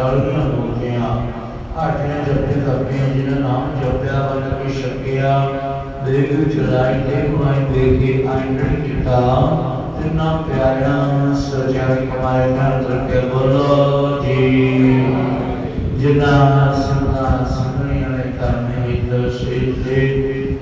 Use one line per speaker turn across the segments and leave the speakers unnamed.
ਚਾਲੀਆਂ ਮੂਰਤੀਆਂ ਆਠਿਆਂ ਜਪੇ ਤਪੇ ਜਿਨ੍ਹਾਂ ਨਾਮ ਜਪਿਆ ਬਨ ਕੇ ਛਕਿਆ, ਦੇਖ ਚਲਾਈ ਦੇ ਮਾਈ ਦੇ ਕੇ ਆਇਣ ਕੀਤਾ, ਤਿੰਨਾ ਪਿਆਰਿਆਂ ਸਜਾਈ ਕਮਾਏ ਕਰ ਕਰਕੇ ਬੋਲੋ ਜੀ। ਜਿਨ੍ਹਾਂ ਸੰਨਾ ਸੰਗਣੀ ਵਾਲੇ ਕਰਨੇ ਵਿੱਚ ਸੇਤੇ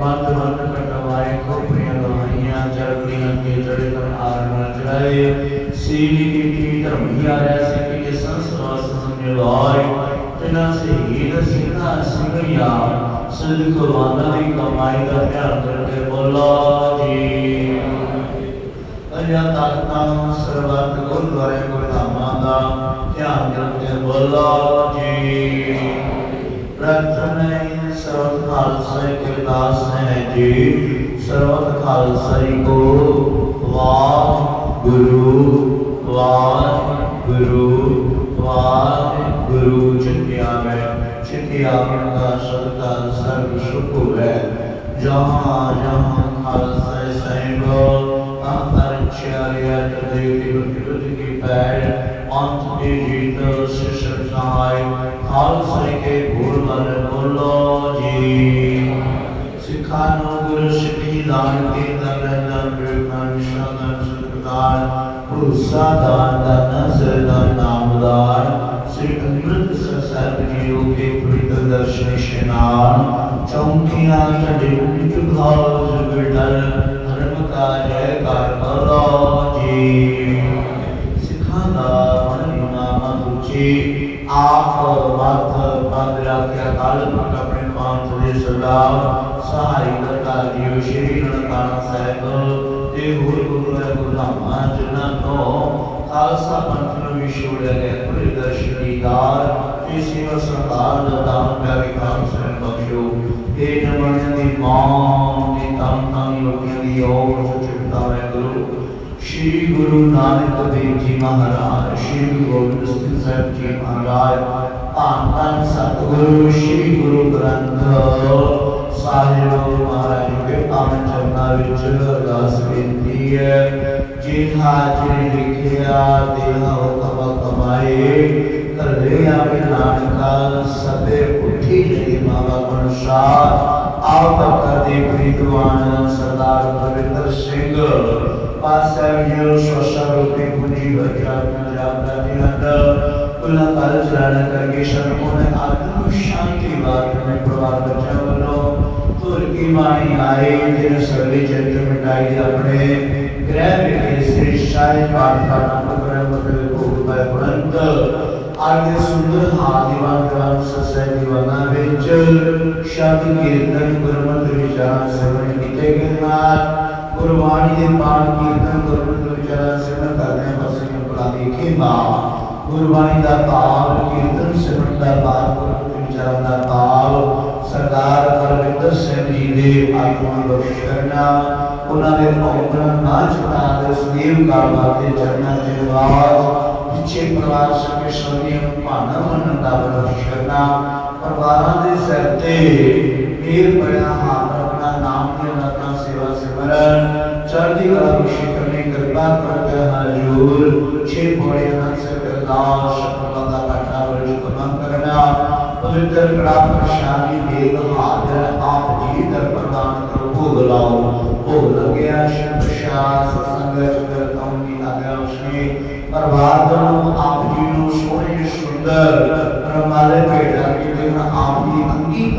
ਪੰਜ ਵੰਦ ਕਟਵਾਏ ਕੋਪਰੀਆਂ ਗਵਾਈਆਂ ਚਰਕੀਆਂ ਕੇ ਜੜੇ ਕਰ ਆਰਣ ਚੜਾਏ ਸੀਲੀ ਕੀਤੀ ਧਰਮੀ ਆਇਆ ਸੀ ਕਿ ਸੰਸਵਾ ਸੰਮੇ ਲਾਇ ਸ਼ਹੀਦ ਸਿੰਘਾਂ ਸਿੰਘਿਆ ਸਿੱਧ ਕੁਰਬਾਨਾਂ ਦੀ ਕਮਾਈ ਦਾ ਧਿਆਨ ਕਰਕੇ ਬੋਲੋ ਜੀ। ਅਜਾ ਤਖਤਾਂ ਸਰਬੱਤ ਗੁਰਦੁਆਰੇ ਗੁਰਧਾਮਾਂ ਦਾ ਧਿਆਨ ਕਰਕੇ ਬੋਲੋ ਜੀ। ਪ੍ਰਥਮੇ ਸਰਵ ਖਾਲਸਾ ਕੇ ਹੈ ਜੀ। ਸਰਵ ਖਾਲਸਾ ਕੋ ਵਾਹ ਗੁਰੂ। ਵਾਹ ਗੁਰੂ ਵਾਹ ਗੁਰੂ ਚਿਤਿਆ ਮੈਂ ਚਿਤਿਆ ਦਾ ਸਦਾ ਸਰਬ ਸੁਖ ਹੈ ਜਹਾਂ ਜਹਾਂ ਖਾਲਸਾ ਸਾਹਿਬ ਅੰਤਰਚਾਰਿਆ ਤਦੇ ਵਿਵਟ ਕੀ ਪੈਰ ਅੰਤ ਕੇ ਜੀਤ ਸਿਸ਼ਰ ਸਹਾਇ ਖਾਲਸਾ ਕੇ ਭੂਲ ਮਨ ਬੋਲੋ ਜੀ ਸਿੱਖਾਂ ਨੂੰ ਗੁਰੂ ਸਿੱਖੀ ਦਾਨ ਕੇ ਦਰਨ ਬਿਰਮਨ ਸ਼ਰਨ ਸੁਖਦਾਨ ਭੂਸਾ ਦਾਨ ਦਾ ਨਜ਼ਰ ਦਾ ਨਾਮਦਾਨ ਸ੍ਰੀ ਅੰਮ੍ਰਿਤ ਸਾਹਿਬ ਜੀਓ ਕੇ ਪ੍ਰੀਤ ਦਰਸ਼ਨ ਇਸ਼ਨਾਨ ਚੌਂਕੀਆਂ ਚੜੇ ਚੁਗਾਉ ਜ਼ਗੜਲ ਧਰਮ ਕਾ ਜੈ ਕਰ ਬੋਲੋ ਜੀ ਸਿੱਖਾਂ ਦਾ ਮਨ ਨਾਮ ਉੱਚੀ ਆਪ ਮਤ ਬੰਦ ਰੱਖਿਆ ਕਾਲ ਪੁਰਖ ਆਪਣੇ ਪੰਥ ਦੇ ਸਰਦਾਰ ਸਹਾਈ ਕਰਤਾ ਜੀਓ ਸ਼੍ਰੀ ਨਨਕਾਣਾ ਸਾਹਿਬ ਤੇ ਸੇਵਾ ਸਰਦਾਰ ਦਾ ਦਾਨ ਪਿਆਰੇ ਖਾਲਸਾ ਨੂੰ ਬਖਸ਼ੋ ਇਹ ਨਮਨ ਦੀ ਮਾਂ ਦੀ ਤਨ ਤਨ ਲੋਕਾਂ ਦੀ ਔਰ ਸਚਿਤਾ ਹੈ ਗੁਰੂ ਸ਼੍ਰੀ ਗੁਰੂ ਨਾਨਕ ਦੇਵ ਜੀ ਮਹਾਰਾਜ, ਸ਼੍ਰੀ ਗੁਰੂ ਗੋਬਿੰਦ ਸਿੰਘ ਸਾਹਿਬ ਜੀ ਮਹਾਰਾਜ, ਧੰਨ ਧੰਨ ਸਤਿਗੁਰੂ, ਸ਼੍ਰੀ ਗੁਰੂ ਗ੍ਰੰਥ ਸਾਹਿਬ ਮਹਾਰਾਜ ਦੇ ਪਾਵਨ ਚਰਨਾਂ ਵਿੱਚ ਅਰਦਾਸ ਬੇਨਤੀ ਹੈ। ਜੇ ਹਾਜ਼ਰ ਲਿਖਿਆ, ਦੇਹਾ ਹੁਕਮ ਸਰਦਾਰ ਪਵਿੱਤਰ ਸਿੰਘ, ਪਾਸਾ ਜੀ ਸੋਸ਼ਾ ਰੂਪੇ ਪੂਜੀ ਵਜਾ ਪੰਜਾਬ ਦਾ ਨਿਹੰਦ ਕੁਲਾ ਕਾਲ ਚਲਾਣਾ ਕਰਕੇ ਸ਼ਰਮੋਂ ਨੇ ਆਤਮ ਸ਼ਾਂਤੀ ਬਾਤ ਨੇ ਪਰਿਵਾਰ ਬੱਚਿਆਂ ਵੱਲੋਂ। ਤੁਰ ਕੀ ਬਾਣੀ ਆਏ ਜਿਨ ਸਰਵੇ ਚਰਿਤ ਮਿਟਾਈ ਦੇ ਆਪਣੇ। ਗ੍ਰਹਿ ਵਿਖੇ ਸ੍ਰੀ ਸ਼ਾਹੀ ਪਾਠ ਦਾ ਨਾਮ ਕਰੇ ਮਤਲਬ ਭੋਗ ਪੈ ਬੁਲੰਦ ਆਗੇ ਸੁੰਦਰ ਹਾਦੀਵਾਨ ਗ੍ਰਾਮ ਸਸੈ ਦੀਵਾਨਾ ਵਿੱਚ ਸ਼ਬਦ ਕੀਰਤਨ ਗੁਰਮਤਿ ਵਿਚਾਰ ਸੇਵਨ ਕੀਤੇ ਗਏ ਨਾਲ। ਗੁਰਬਾਣੀ ਦੇ ਪਾਠ ਕੀਰਤਨ ਗੁਰਮਤਿ ਵਿਚਾਰ ਸੇਵਨ ਕਰਦੇ ਬਸੇ ਬੁਲਾ ਦੇਖੇ ਮਾ ਗੁਰਬਾਣੀ ਦਾ ਭਾਵ ਕੀਰਤਨ ਸੇਵਨ ਦਾ ਭਾਵ ਗੁਰਮਤਿ ਵਿਚਾਰ ਦਾ ਭਾਵ ਸਰਦਾਰ ਪਰਵਿੰਦਰ ਸਿੰਘ ਜੀ ਦੇ ਆਤਮਾ ਬਖਸ਼ ਕਰਨਾ। ਉਹਨਾਂ ਦੇ ਔਗਣ ਨਾ ਚੁਕਾ ਦੇ ਸਦੀਵ ਕਾਲਵਾ ਦੇ ਚਰਨਾਂ ਦੇ ਨਿਵਾਸ। ਪਿੱਛੇ ਪਰਿਵਾਰ ਸਕੇ ਸੋਨੀਆਂ ਨੂੰ ਭਾਣਾ ਮੰਨਣ ਦਾ ਬਖਸ਼ ਕਰਨਾ ਪਰਿਵਾਰਾਂ ਦੇ ਸਿਰ ਤੇ ਮੇਰ ਪਿਆ ਹੱਥ ਰੱਖਣਾ ਨਾਮ ਦੀ ਰਤਾ ਸੇਵਾ ਸਿਮਰਨ ਚੜ੍ਹਦੀ ਕਲਾ ਖੁਸ਼ੀ ਕਰਨੀ ਕਿਰਪਾ ਕਰਕੇ ਹਜੂਰ ਛੇ ਬੋੜੇ ਨਾਲ ਸਰਦਾਰ ਸ਼ਕਲਾ ਦਾ ਕਾਟਾ ਵਰਜ ਕਮਨ ਕਰਨਾ। ਪਵਿੱਤਰ ਕੜਾ ਪ੍ਰਸ਼ਾਦੀ ਦੇਗ ਹਾਜ਼ਰ ਆਪ ਜੀ ਦਰ ਪ੍ਰਦਾਨ ਕਰੋ। ਭੋਗ ਲਾਓ, ਭੋਗ ਲੱਗਿਆ ਸ਼ਿਵ ਪ੍ਰਸ਼ਾਦ ਸੰਗਤ ਕਰ ਕੌਮ ਦੀ ਆਗਿਆ ਉਸਨੇ। ਪਰਿਵਾਰ ਵੱਲੋਂ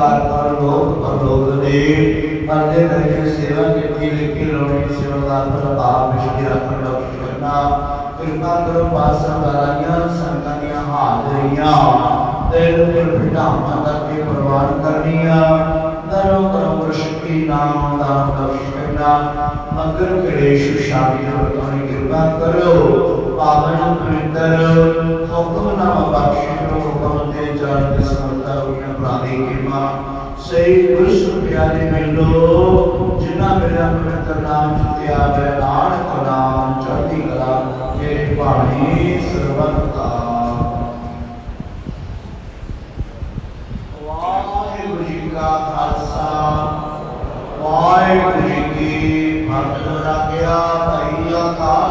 ਅੰਗੀਕਾਰ ਕਰ ਲੋਕ ਪਰਲੋਕ ਦੇ ਪਰਦੇ ਕਰਕੇ ਸੇਵਾ ਕੀਤੀ ਲੇਕਿਨ ਲੋਣੀ ਸੇਵਾ ਦਾ ਪ੍ਰਭਾਵ ਵਿਸ਼ੇ ਰੱਖਣ ਦਾ ਕਰਨਾ। ਕਿਰਪਾ ਕਰੋ ਪਾਸਾਂ ਦਰਾਈਆਂ ਸੰਤਾਂ ਦੀਆਂ ਹਾਜ਼ਰੀਆਂ। ਤੇਰੇ ਉੱਪਰ ਬਿਠਾਵਾਂ ਦਾ ਕੇ ਪ੍ਰਵਾਨ ਕਰਨੀਆਂ। ਦਰੋ ਕਰਮ ਸ਼ਕਤੀ ਨਾਮ ਦਾ ਬਖਸ਼ਣਾ ਮਗਰ ਕੜੇਸ਼ ਸ਼ਾਦੀ ਵਰਤੋਂ ਕਿਰਪਾ ਕਰੋ। ਪਾਵਨ ਪਵਿੱਤਰ ਹੁਕਮ ਨਾਮ ਬਖਸ਼ੋ ਹੁਕਮ ਤੇ ਜਾਣ ਦੇ ਸਮਰਤਾ ਹੋਈਆਂ ਪ੍ਰਾਦੀ ਕਿਰਪਾ ਸਹੀ ਗੁਰੂ ਪਿਆਰੇ ਮਿਲੋ ਜਿਨ੍ਹਾਂ ਮੇਰਾ ਪਵਿੱਤਰ ਨਾਮ ਜਿਤਿਆ ਬੈ ਨਾਨਕ ਨਾਮ ਚੜ੍ਹਦੀ ਕਲਾ ਮੇਰੇ ਬਾਣੀ ਸਰਬਤ ਦਾ ਵਾਹਿਗੁਰੂ ਜੀ ਕਾ ਖਾਲਸਾ ਵਾਹਿਗੁਰੂ ਜੀ ਕੀ ਫਤਿਹ ਰਾਖਿਆ ਭਈ ਅਕਾਲ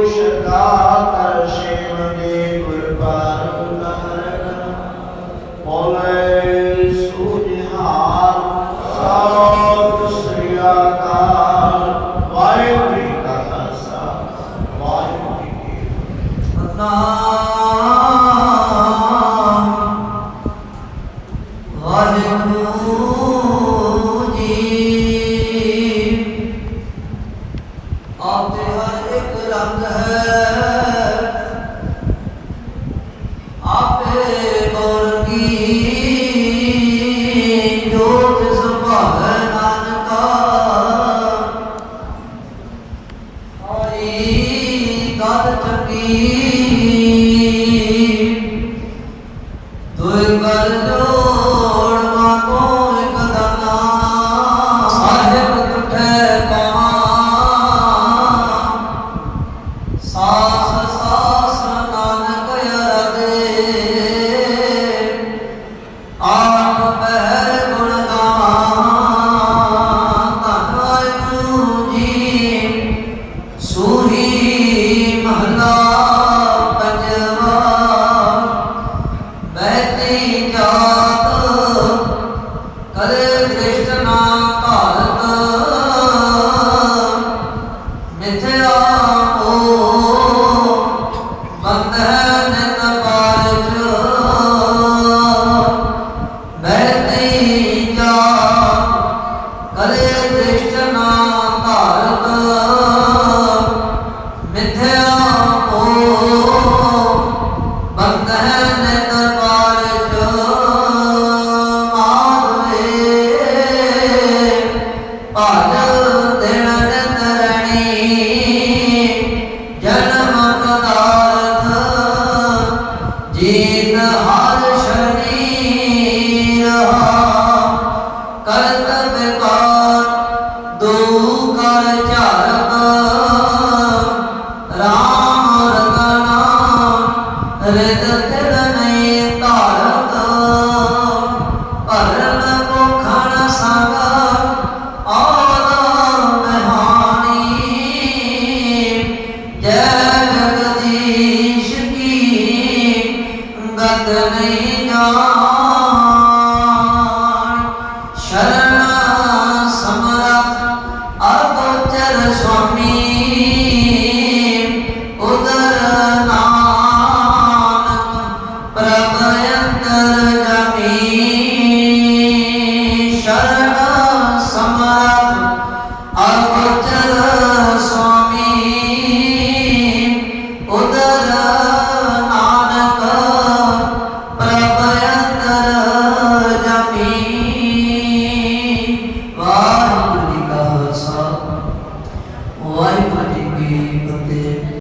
Ah. Amen.